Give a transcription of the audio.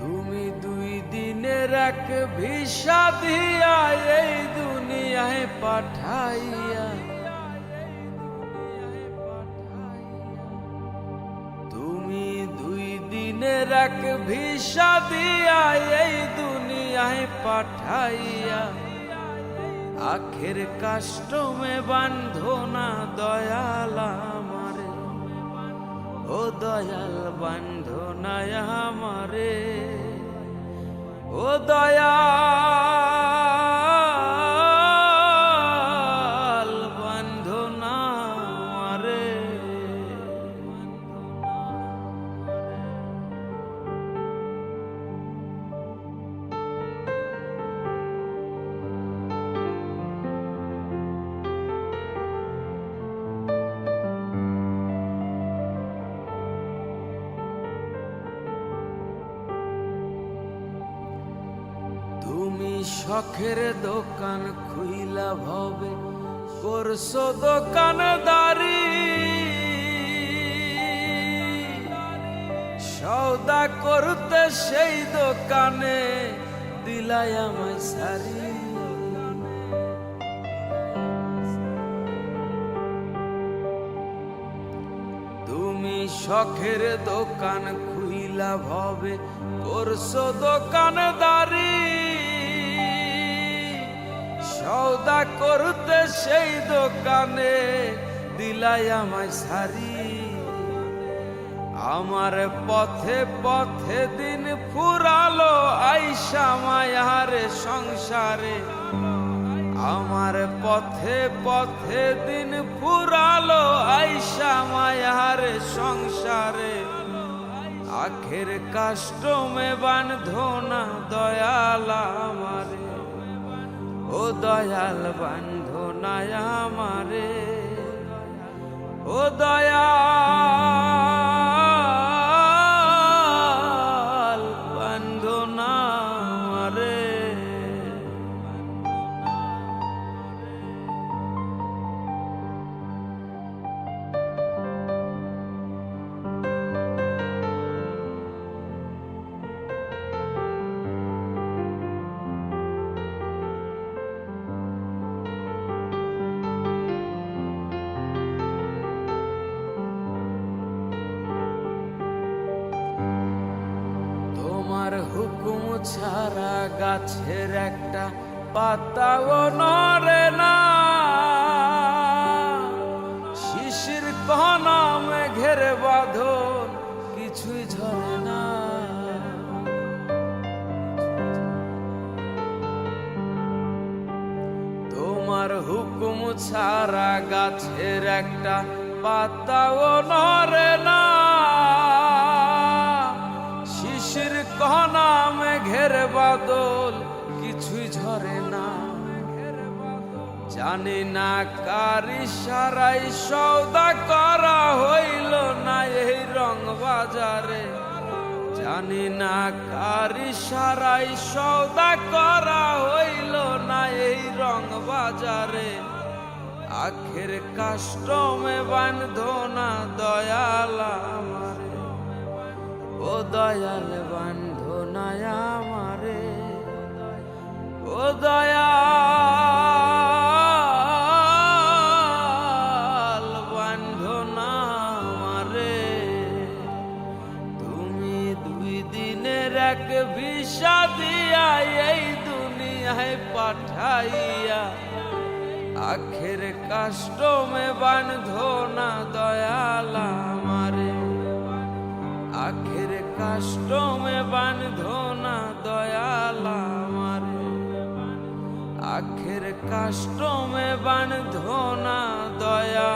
তুমি দুই দিনের এক ভিসা দিয়া এই দুনিয়ায় পাঠাইয়া। তুমি দুই দিনের এক ভিসা দিয়া এই দুনিয়ায় পাঠাইয়া। আখের কাষ্টমে বান্ধো না দয়াল আমারে ও দয়াল বন্ধু নয় আমারে ও দয়াল তুমি শখের দোকান খুইলা ভবে, করছ দোকানদারি। সৌদা করতে সেই দোকানে দিলাই আমায় সারি। তুমি শখের দোকান খুইলা ভবে, করছ দোকানদারি। সৌদা করতে সেই দোকানে দিলাই আমায় সারি আমার পথে পথে দিন ফুরালো আইসা মায়ারে সংসারে। আমার পথে পথে দিন ফুরালো আইসা মায়ার সংসারে। আখের কাষ্টমে বান্ধো না দয়াল আমারে। ও দয়াল বান্ধো না আমারে ও দয়াল হুকুম ছাড়া গাছের একটা পাতাও নড়ে না। শিশির কহনা মেঘের বাঁধন, কিছুই ঝরে না। তোমার হুকুম ছাড়া গাছের একটা পাতাও নড়ে না। কহনা মেঘের বাদল, কিছুই ঝরে না। জানি না কার ইশারাই সৌদা করা হইল না এই রং বাজারে। জানি না কার ইশারাই সৌদা করা হইল না এই রং বাজারে। আখের কাষ্টমে বান্ধো না দয়াল আমারে। ও দয়াল বান্ধো না আমারে, ও দয়াল বান্ধো না আমারে, তুমি দুই দিনের এক ভিসা দিয়া এই দুনিয়ায় পাঠাইয়া, আখের কাষ্টমে বান্ধো না কাষ্টমে বান্ধনা দয়ালা মারে আখের কাষ্টমে বান্ধনা দয়া